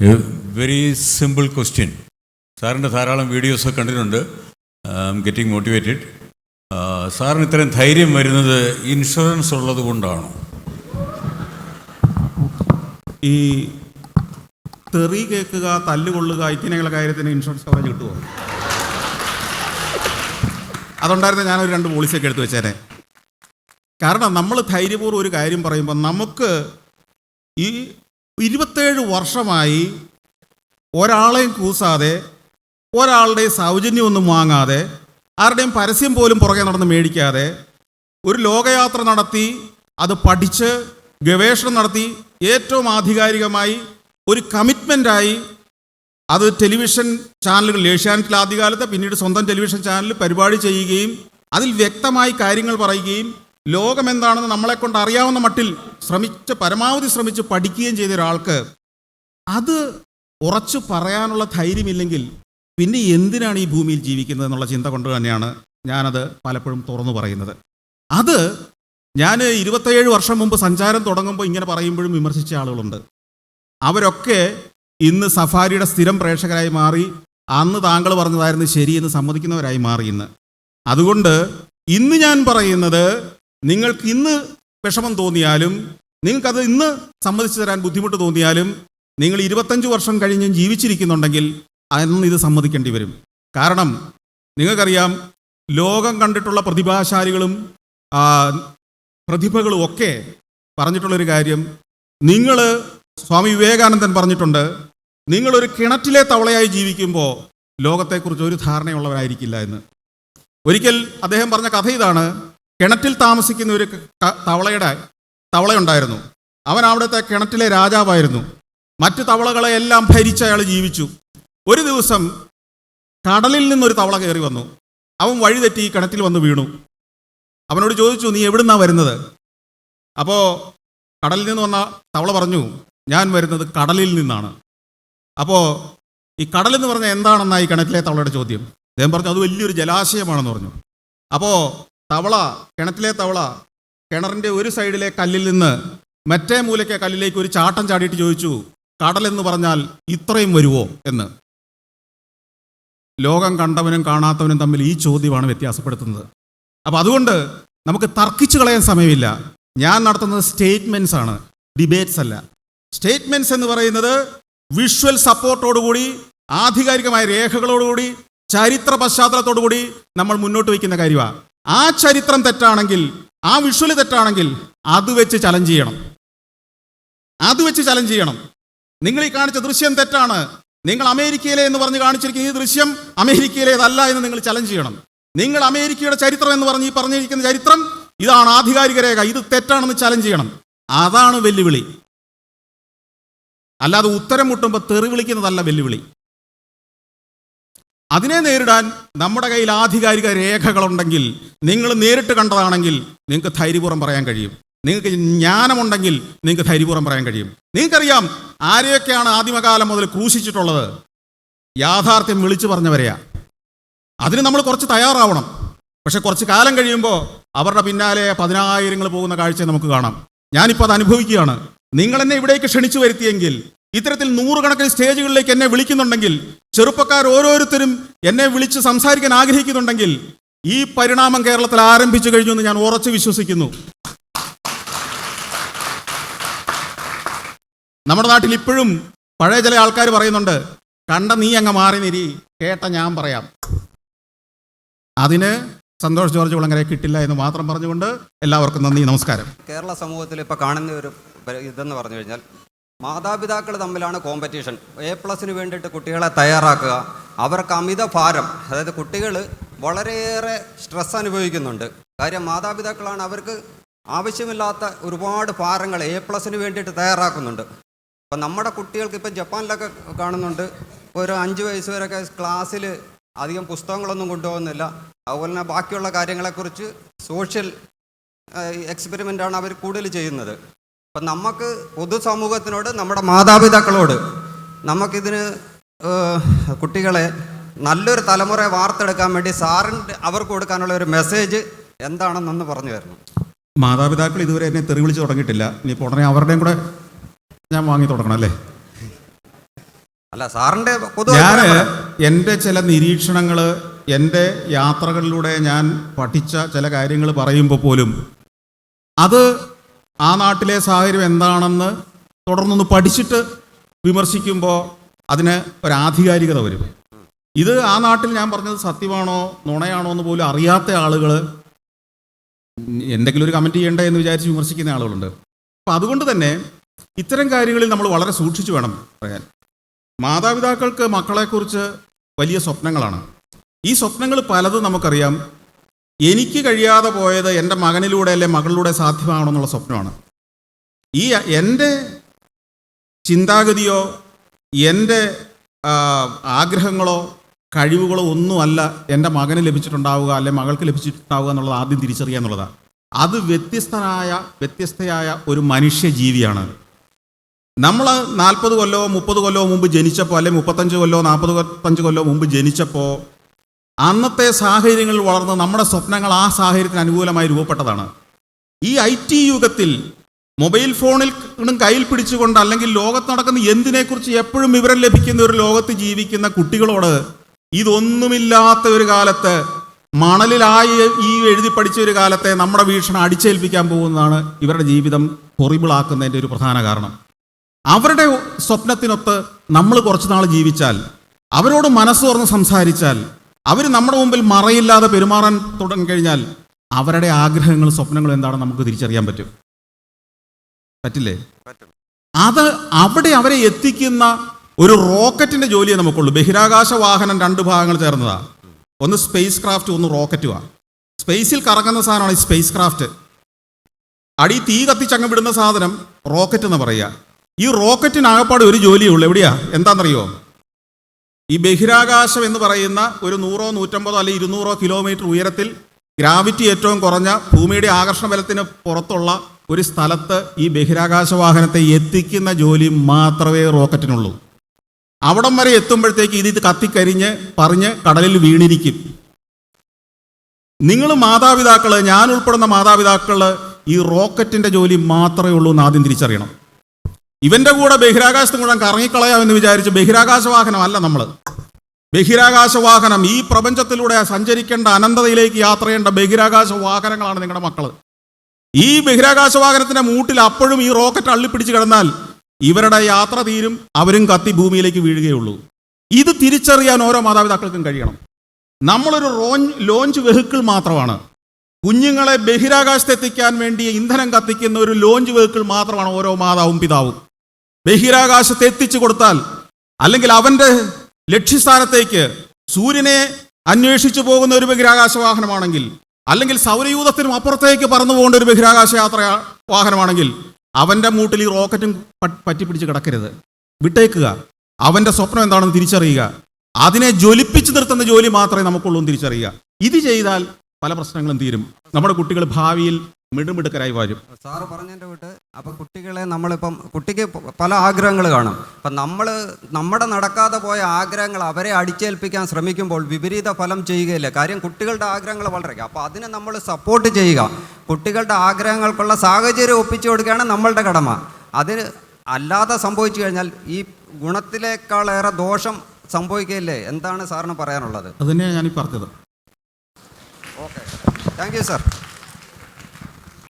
Very simple question സാറിന്റെ ധാരാളം videos കണ്ടിട്ടുണ്ട്. ഗെറ്റിംഗ് മോട്ടിവേറ്റഡ് സാറിന് ഇത്രയും ധൈര്യം വരുന്നത് ഇൻഷുറൻസ് ഉള്ളത് കൊണ്ടാണോ? ഈ തെറി കേൾക്കുക തല്ലുകൊള്ളുക ഇങ്ങനെയുള്ള കാര്യത്തിന് ഇൻഷുറൻസ് കവറേജ് കിട്ടുമോ അതുണ്ടായിരുന്ന ഞാനൊരു രണ്ട് പോളിസിയൊക്കെ എടുത്തു വെച്ചേനെ. കാരണം നമ്മൾ ധൈര്യപൂർവം ഒരു കാര്യം പറയുമ്പോൾ നമുക്ക് ഈ ഇരുപത്തേഴ് വർഷമായി ഒരാളെയും കൂസാതെ ഒരാളുടെ സൗജന്യമൊന്നും വാങ്ങാതെ ആരുടെയും പരസ്യം പോലും പുറകെ നടന്ന് മേടിക്കാതെ ഒരു ലോകയാത്ര നടത്തി അത് പഠിച്ച് ഗവേഷണം നടത്തി ഏറ്റവും ആധികാരികമായി ഒരു കമ്മിറ്റ്മെന്റായി അത് ടെലിവിഷൻ ചാനലുകൾ ഏഷ്യാനെറ്റിൽ ആദ്യകാലത്ത് പിന്നീട് സ്വന്തം ടെലിവിഷൻ ചാനലിൽ പരിപാടി ചെയ്യുകയും അതിൽ വ്യക്തമായി കാര്യങ്ങൾ പറയുകയും ലോകം എന്താണെന്ന് നമ്മളെ കൊണ്ട് അറിയാവുന്ന മട്ടിൽ ശ്രമിച്ച് പരമാവധി ശ്രമിച്ച് പഠിക്കുകയും ചെയ്ത ഒരാൾക്ക് അത് ഉറച്ചു പറയാനുള്ള ധൈര്യമില്ലെങ്കിൽ പിന്നെ എന്തിനാണ് ഈ ഭൂമിയിൽ ജീവിക്കുന്നത് എന്നുള്ള ചിന്ത കൊണ്ട് തന്നെയാണ് ഞാനത് പലപ്പോഴും തുറന്നു പറയുന്നത്. അത് ഞാൻ ഇരുപത്തേഴ് വർഷം മുമ്പ് സഞ്ചാരം തുടങ്ങുമ്പോൾ ഇങ്ങനെ പറയുമ്പോഴും വിമർശിച്ച ആളുകളുണ്ട്. അവരൊക്കെ ഇന്ന് സഫാരിയുടെ സ്ഥിരം പ്രേക്ഷകരായി മാറി അന്ന് താങ്കൾ പറഞ്ഞതായിരുന്നു ശരിയെന്ന് സമ്മതിക്കുന്നവരായി മാറി ഇന്ന്. അതുകൊണ്ട് ഇന്ന് ഞാൻ പറയുന്നത് നിങ്ങൾക്ക് ഇന്ന് വിഷമം തോന്നിയാലും നിങ്ങൾക്കത് ഇന്ന് സമ്മതിച്ചു തരാൻ ബുദ്ധിമുട്ട് തോന്നിയാലും നിങ്ങൾ ഇരുപത്തഞ്ച് വർഷം കഴിഞ്ഞ് ജീവിച്ചിരിക്കുന്നുണ്ടെങ്കിൽ അന്ന് ഇത് സമ്മതിക്കേണ്ടി വരും. കാരണം നിങ്ങൾക്കറിയാം ലോകം കണ്ടിട്ടുള്ള പ്രതിഭാശാലികളും പ്രതിഭകളും ഒക്കെ പറഞ്ഞിട്ടുള്ളൊരു കാര്യം നിങ്ങൾ സ്വാമി വിവേകാനന്ദൻ പറഞ്ഞിട്ടുണ്ട് നിങ്ങളൊരു കിണറ്റിലെ തവളയായി ജീവിക്കുമ്പോൾ ലോകത്തെക്കുറിച്ച് ഒരു ധാരണയുള്ളവരായിരിക്കില്ല എന്ന്. ഒരിക്കൽ അദ്ദേഹം പറഞ്ഞ കഥ ഇതാണ് കിണറ്റിൽ താമസിക്കുന്ന ഒരു തവളയുടെ തവളയുണ്ടായിരുന്നു. അവൻ അവിടുത്തെ കിണറ്റിലെ രാജാവായിരുന്നു. മറ്റു തവളകളെ എല്ലാം ഭരിച്ച് അയാൾ ജീവിച്ചു. ഒരു ദിവസം കടലിൽ നിന്നൊരു തവള കയറി വന്നു. അവൻ വഴിതെറ്റി ഈ കിണറ്റിൽ വന്ന് വീണു. അവനോട് ചോദിച്ചു നീ എവിടുന്നാണ് വരുന്നത്? അപ്പോൾ കടലിൽ നിന്ന് വന്ന തവള പറഞ്ഞു ഞാൻ വരുന്നത് കടലിൽ നിന്നാണ്. അപ്പോൾ ഈ കടൽ എന്ന് പറഞ്ഞാൽ എന്താണെന്നാണ് ഈ കിണറ്റിലെ തവളയുടെ ചോദ്യം? അദ്ദേഹം പറഞ്ഞു അത് വലിയൊരു ജലാശയമാണെന്ന് പറഞ്ഞു. അപ്പോൾ തവള കിണറ്റിലെ തവള കിണറിന്റെ ഒരു സൈഡിലെ കല്ലിൽ നിന്ന് മറ്റേ മൂലയ്ക്ക് കല്ലിലേക്ക് ഒരു ചാട്ടം ചാടിയിട്ട് ചോദിച്ചു കടലെന്ന് പറഞ്ഞാൽ ഇത്രയും വരുമോ എന്ന്. ലോകം കണ്ടവനും കാണാത്തവനും തമ്മിൽ ഈ ചോദ്യമാണ് വ്യത്യാസപ്പെടുത്തുന്നത്. അപ്പോൾ അതുകൊണ്ട് നമുക്ക് തർക്കിച്ചു കളയാൻ സമയമില്ല. ഞാൻ നടത്തുന്നത് സ്റ്റേറ്റ്മെന്റ്സ് ആണ് ഡിബേറ്റ്സ് അല്ല. സ്റ്റേറ്റ്മെന്റ്സ് എന്ന് പറയുന്നത് വിഷ്വൽ സപ്പോർട്ടോടുകൂടി ആധികാരികമായ രേഖകളോടുകൂടി ചരിത്ര പശ്ചാത്തലത്തോടുകൂടി നമ്മൾ മുന്നോട്ട് വയ്ക്കുന്ന കാര്യമാണ് ആ ചരിത്രം തെറ്റാണെങ്കിൽ ആ വിഷ്വൽ തെറ്റാണെങ്കിൽ അത് വെച്ച് ചലഞ്ച് ചെയ്യണം. അത് വെച്ച് ചലഞ്ച് ചെയ്യണം. നിങ്ങൾ ഈ കാണിച്ച ദൃശ്യം തെറ്റാണ്. നിങ്ങൾ അമേരിക്കയിലെ എന്ന് പറഞ്ഞ് കാണിച്ചിരിക്കുന്ന ഈ ദൃശ്യം അമേരിക്കയിലേതല്ല എന്ന് നിങ്ങൾ ചലഞ്ച് ചെയ്യണം. നിങ്ങൾ അമേരിക്കയുടെ ചരിത്രം എന്ന് പറഞ്ഞ് ഈ പറഞ്ഞിരിക്കുന്ന ചരിത്രം ഇതാണ് ആധികാരിക രേഖ. ഇത് തെറ്റാണെന്ന് ചലഞ്ച് ചെയ്യണം. അതാണ് വെല്ലുവിളി. അല്ലാതെ ഉത്തരം മുട്ടുമ്പോൾ തെറി വിളിക്കുന്നതല്ല വെല്ലുവിളി. അതിനെ നേരിടാൻ നമ്മുടെ കയ്യിൽ ആധികാരിക രേഖകളുണ്ടെങ്കിൽ നിങ്ങൾ നേരിട്ട് കണ്ടതാണെങ്കിൽ നിങ്ങൾക്ക് ധൈര്യപൂർവം പറയാൻ കഴിയും. നിങ്ങൾക്ക് ജ്ഞാനമുണ്ടെങ്കിൽ നിങ്ങൾക്ക് ധൈര്യപൂർവം പറയാൻ കഴിയും. നിങ്ങൾക്കറിയാം ആരെയൊക്കെയാണ് ആദിമകാലം മുതൽ ക്രൂശിച്ചിട്ടുള്ളത്? യാഥാർത്ഥ്യം വിളിച്ചു പറഞ്ഞവരെയാ. അതിന് നമ്മൾ കുറച്ച് തയ്യാറാവണം. പക്ഷെ കുറച്ച് കാലം കഴിയുമ്പോൾ അവരുടെ പിന്നാലെ പതിനായിരങ്ങൾ പോകുന്ന കാഴ്ച നമുക്ക് കാണാം. ഞാനിപ്പോൾ അത് അനുഭവിക്കുകയാണ്. നിങ്ങൾ എന്നെ ഇവിടേക്ക് ക്ഷണിച്ചു വരുത്തിയെങ്കിൽ ഇത്തരത്തിൽ നൂറുകണക്കിന് സ്റ്റേജുകളിലേക്ക് എന്നെ വിളിക്കുന്നുണ്ടെങ്കിൽ ചെറുപ്പക്കാർ ഓരോരുത്തരും എന്നെ വിളിച്ച് സംസാരിക്കാൻ ആഗ്രഹിക്കുന്നുണ്ടെങ്കിൽ ഈ പരിണാമം കേരളത്തിൽ ആരംഭിച്ചു കഴിഞ്ഞു എന്ന് ഞാൻ ഉറച്ചു വിശ്വസിക്കുന്നു. നമ്മുടെ നാട്ടിൽ ഇപ്പോഴും പഴയ ചില ആൾക്കാർ പറയുന്നുണ്ട് കണ്ട നീ അങ്ങ് മാറി നിരി കേട്ട ഞാൻ പറയാം. അതിന് സന്തോഷ് ജോർജ് കുളങ്ങരെ കിട്ടില്ല എന്ന് മാത്രം പറഞ്ഞുകൊണ്ട് എല്ലാവർക്കും നന്ദി നമസ്കാരം. കേരള സമൂഹത്തിൽ ഇപ്പോൾ കാണുന്ന ഒരു ഇതെന്ന് പറഞ്ഞു കഴിഞ്ഞാൽ മാതാപിതാക്കൾ തമ്മിലാണ് കോമ്പറ്റീഷൻ എ പ്ലസിന് വേണ്ടിയിട്ട് കുട്ടികളെ തയ്യാറാക്കുക അവർക്ക് അമിത ഭാരം അതായത് കുട്ടികൾ വളരെയേറെ സ്ട്രെസ് അനുഭവിക്കുന്നുണ്ട്. കാര്യം മാതാപിതാക്കളാണ് അവർക്ക് ആവശ്യമില്ലാത്ത ഒരുപാട് ഭാരങ്ങൾ എ പ്ലസിന് വേണ്ടിയിട്ട് തയ്യാറാക്കുന്നുണ്ട്. അപ്പം നമ്മുടെ കുട്ടികൾക്ക് ഇപ്പം ജപ്പാനിലൊക്കെ കാണുന്നുണ്ട്. ഒരു അഞ്ച് വയസ്സ് വരെയൊക്കെ ക്ലാസ്സിൽ അധികം പുസ്തകങ്ങളൊന്നും കൊണ്ടുപോകുന്നില്ല. അതുപോലെ തന്നെ ബാക്കിയുള്ള കാര്യങ്ങളെക്കുറിച്ച് സോഷ്യൽ എക്സ്പെരിമെന്റാണ് അവർ കൂടുതൽ ചെയ്യുന്നത്. അപ്പം നമുക്ക് പൊതുസമൂഹത്തിനോട് നമ്മുടെ മാതാപിതാക്കളോട് നമുക്കിതിന് കുട്ടികളെ നല്ലൊരു തലമുറയെ വാർത്തെടുക്കാൻ വേണ്ടി സാറിന്റെ അവർക്ക് കൊടുക്കാനുള്ള ഒരു മെസ്സേജ് എന്താണെന്നൊന്ന് പറഞ്ഞു തരണം. മാതാപിതാക്കൾ ഇതുവരെ എന്നെ തെറി വിളിച്ച് തുടങ്ങിയിട്ടില്ല. ഇനി ഉടനെ അവരുടെയും കൂടെ ഞാൻ വാങ്ങി തുടങ്ങണം അല്ലേ? അല്ല സാറിന്റെ ഞാൻ എന്റെ ചില നിരീക്ഷണങ്ങൾ എന്റെ യാത്രകളിലൂടെ ഞാൻ പഠിച്ച ചില കാര്യങ്ങൾ പറയുമ്പോൾ പോലും അത് ആ നാട്ടിലെ സാഹചര്യം എന്താണെന്ന് തുടർന്നൊന്ന് പഠിച്ചിട്ട് വിമർശിക്കുമ്പോൾ അതിന് ഒരു ആധികാരികത വരും. ഇത് ആ നാട്ടിൽ ഞാൻ പറഞ്ഞത് സത്യമാണോ നുണയാണോ എന്ന് പോലും അറിയാത്ത ആളുകൾ എന്തെങ്കിലും ഒരു കമന്റ് ചെയ്യണ്ടേ എന്ന് വിചാരിച്ച് വിമർശിക്കുന്ന ആളുകളുണ്ട്. അപ്പം അതുകൊണ്ട് തന്നെ ഇത്തരം കാര്യങ്ങളിൽ നമ്മൾ വളരെ സൂക്ഷിച്ചു വേണം പറയാൻ. മാതാപിതാക്കൾക്ക് മക്കളെക്കുറിച്ച് വലിയ സ്വപ്നങ്ങളാണ്. ഈ സ്വപ്നങ്ങൾ പലതും നമുക്കറിയാം. എനിക്ക് കഴിയാതെ പോയത് എന്റെ മകനിലൂടെ അല്ലെ മകളിലൂടെ സാധ്യമാകണമെന്നുള്ള സ്വപ്നമാണ്. ഈ എന്റെ ചിന്താഗതിയോ എന്റെ ആഗ്രഹങ്ങളോ കഴിവുകളോ ഒന്നുമല്ല എന്റെ മകന് ലഭിച്ചിട്ടുണ്ടാവുക അല്ലെ മകൾക്ക് ലഭിച്ചിട്ടുണ്ടാവുക എന്നുള്ളത് ആദ്യം തിരിച്ചറിയുക എന്നുള്ളതാണ് അത് വ്യത്യസ്തനായ വ്യത്യസ്തയായ ഒരു മനുഷ്യ ജീവിയാണ് നമ്മൾ നാൽപ്പത് കൊല്ലോ മുപ്പത് കൊല്ലോ മുമ്പ് ജനിച്ചപ്പോൾ അല്ലെ മുപ്പത്തഞ്ച് കൊല്ലോ നാൽപ്പത് പത്തഞ്ച് കൊല്ലോ മുമ്പ് ജനിച്ചപ്പോൾ അന്നത്തെ സാഹചര്യങ്ങളിൽ വളർന്ന് നമ്മുടെ സ്വപ്നങ്ങൾ ആ സാഹചര്യത്തിന് അനുകൂലമായി രൂപപ്പെട്ടതാണ്. ഈ ഐ ടി യുഗത്തിൽ മൊബൈൽ ഫോണിൽ കയ്യിൽ പിടിച്ചുകൊണ്ട് അല്ലെങ്കിൽ ലോകത്ത് നടക്കുന്ന എന്തിനെക്കുറിച്ച് എപ്പോഴും വിവരം ലഭിക്കുന്ന ഒരു ലോകത്ത് ജീവിക്കുന്ന കുട്ടികളോട് ഇതൊന്നുമില്ലാത്ത ഒരു കാലത്ത് മണലിലായി ഈ എഴുതി പഠിച്ച ഒരു കാലത്തെ നമ്മുടെ വീക്ഷണം അടിച്ചേൽപ്പിക്കാൻ പോകുന്നതാണ് ഇവരുടെ ജീവിതം ഹൊറിബിൾ ആക്കുന്നതിന്റെ ഒരു പ്രധാന കാരണം. അവരുടെ സ്വപ്നത്തിനൊത്ത് നമ്മൾ കുറച്ച് നാൾ ജീവിച്ചാൽ അവരോട് മനസ്സ് തുറന്ന് സംസാരിച്ചാൽ അവർ നമ്മുടെ മുമ്പിൽ മറയില്ലാതെ പെരുമാറാൻ തുടങ്ങി കഴിഞ്ഞാൽ അവരുടെ ആഗ്രഹങ്ങൾ സ്വപ്നങ്ങളും എന്താണെന്ന് നമുക്ക് തിരിച്ചറിയാൻ പറ്റും. പറ്റില്ലേ? അത് അവിടെ അവരെ എത്തിക്കുന്ന ഒരു റോക്കറ്റിന്റെ ജോലിയെ നമുക്കുള്ളൂ. ബഹിരാകാശ വാഹനം രണ്ട് ഭാഗങ്ങൾ ചേർന്നതാ. ഒന്ന് സ്പേസ് ക്രാഫ്റ്റ് ഒന്ന് റോക്കറ്റുമാണ് സ്പേസിൽ കറങ്ങുന്ന സാധനമാണ് ഈ സ്പേസ് ക്രാഫ്റ്റ് അടി തീ കത്തിച്ചങ്ങ് വിടുന്ന സാധനം റോക്കറ്റ് എന്ന് പറയുക. ഈ റോക്കറ്റിനകപ്പാട് ഒരു ജോലിയേ ഉള്ളൂ. എവിടെയാ? എന്താണെന്നറിയോ? ഈ ബഹിരാകാശം എന്ന് പറയുന്ന ഒരു നൂറോ നൂറ്റമ്പതോ അല്ലെങ്കിൽ ഇരുന്നൂറോ കിലോമീറ്റർ ഉയരത്തിൽ ഗ്രാവിറ്റി ഏറ്റവും കുറഞ്ഞ ഭൂമിയുടെ ആകർഷണ ബലത്തിന് പുറത്തുള്ള ഒരു സ്ഥലത്ത് ഈ ബഹിരാകാശ വാഹനത്തെ എത്തിക്കുന്ന ജോലി മാത്രമേ റോക്കറ്റിനുള്ളൂ അവിടം വരെ എത്തുമ്പോഴത്തേക്ക് ഇത് ഇത് കത്തിക്കരിഞ്ഞ് പറഞ്ഞ് കടലിൽ വീണിരിക്കും. നിങ്ങൾ മാതാപിതാക്കൾ ഞാൻ ഉൾപ്പെടുന്ന മാതാപിതാക്കൾ ഈ റോക്കറ്റിന്റെ ജോലി മാത്രമേ ഉള്ളൂ എന്ന് ആദ്യം തിരിച്ചറിയണം. ഇവന്റെ കൂടെ ബഹിരാകാശത്ത് മുഴുവൻ കറങ്ങിക്കളയാമെന്ന് വിചാരിച്ച് ബഹിരാകാശ വാഹനം അല്ല നമ്മൾ ബഹിരാകാശ വാഹനം ഈ പ്രപഞ്ചത്തിലൂടെ സഞ്ചരിക്കേണ്ട അനന്തതയിലേക്ക് യാത്ര ചെയ്യേണ്ട ബഹിരാകാശ വാഹനങ്ങളാണ് നിങ്ങളുടെ മക്കൾ ഈ ബഹിരാകാശ വാഹനത്തിന്റെ മൂട്ടിൽ അപ്പോഴും ഈ റോക്കറ്റ് അള്ളിപ്പിടിച്ച് കിടന്നാൽ ഇവരുടെ യാത്ര തീരും അവരും കത്തി ഭൂമിയിലേക്ക് വീഴുകയുള്ളൂ. ഇത് തിരിച്ചറിയാൻ ഓരോ മാതാപിതാക്കൾക്കും കഴിയണം. നമ്മളൊരു റോഞ്ച് ലോഞ്ച് വെഹിക്കിൾ മാത്രമാണ്. കുഞ്ഞുങ്ങളെ ബഹിരാകാശത്തെത്തിക്കാൻ വേണ്ടി ഇന്ധനം കത്തിക്കുന്ന ഒരു ലോഞ്ച് വെഹിക്കിൾ മാത്രമാണ് ഓരോ മാതാവും പിതാവും. ബഹിരാകാശത്ത് എത്തിച്ചു കൊടുത്താൽ അല്ലെങ്കിൽ അവന്റെ ലക്ഷ്യസ്ഥാനത്തേക്ക് സൂര്യനെ അന്വേഷിച്ചു പോകുന്ന ഒരു ബഹിരാകാശ വാഹനമാണെങ്കിൽ അല്ലെങ്കിൽ സൗരയൂഥത്തിനും അപ്പുറത്തേക്ക് പറന്നു പോകേണ്ട ഒരു ബഹിരാകാശ യാത്ര വാഹനമാണെങ്കിൽ അവന്റെ മൂട്ടിൽ ഈ റോക്കറ്റും പറ്റിപ്പിടിച്ച് കിടക്കരുത്. വിട്ടേക്കുക. അവന്റെ സ്വപ്നം എന്താണെന്ന് തിരിച്ചറിയുക. അതിനെ ജ്വലിപ്പിച്ചു നിർത്തുന്ന ജോലി മാത്രമേ നമുക്കുള്ളൂ എന്ന് തിരിച്ചറിയുക. ഇത് ചെയ്താൽ പല പ്രശ്നങ്ങളും തീരും. നമ്മുടെ കുട്ടികൾ ഭാവിയിൽ മിടുമിടുക്കരായി വരും. സാറ് പറഞ്ഞതിന്റെ വിട്ട് അപ്പം കുട്ടികളെ നമ്മളിപ്പം കുട്ടിക്ക് പല ആഗ്രഹങ്ങൾ കാണും. അപ്പം നമ്മൾ നമ്മുടെ നടക്കാതെ പോയ ആഗ്രഹങ്ങൾ അവരെ അടിച്ചേൽപ്പിക്കാൻ ശ്രമിക്കുമ്പോൾ വിപരീത ഫലം ചെയ്യുകയില്ല. കാര്യം കുട്ടികളുടെ ആഗ്രഹങ്ങൾ വളരെ അപ്പോൾ അതിനെ നമ്മൾ സപ്പോർട്ട് ചെയ്യുക. കുട്ടികളുടെ ആഗ്രഹങ്ങൾക്കുള്ള സാഹചര്യം ഒപ്പിച്ചു കൊടുക്കുകയാണ് നമ്മളുടെ കടമ. അതിന് അല്ലാതെ സംഭവിച്ചു കഴിഞ്ഞാൽ ഈ ഗുണത്തിലേക്കാളേറെ ദോഷം സംഭവിക്കില്ലേ എന്താണ് സാറിന് പറയാനുള്ളത്? അതിനെ ഞാൻ പറഞ്ഞത്. ഓക്കെ. Thank you sir.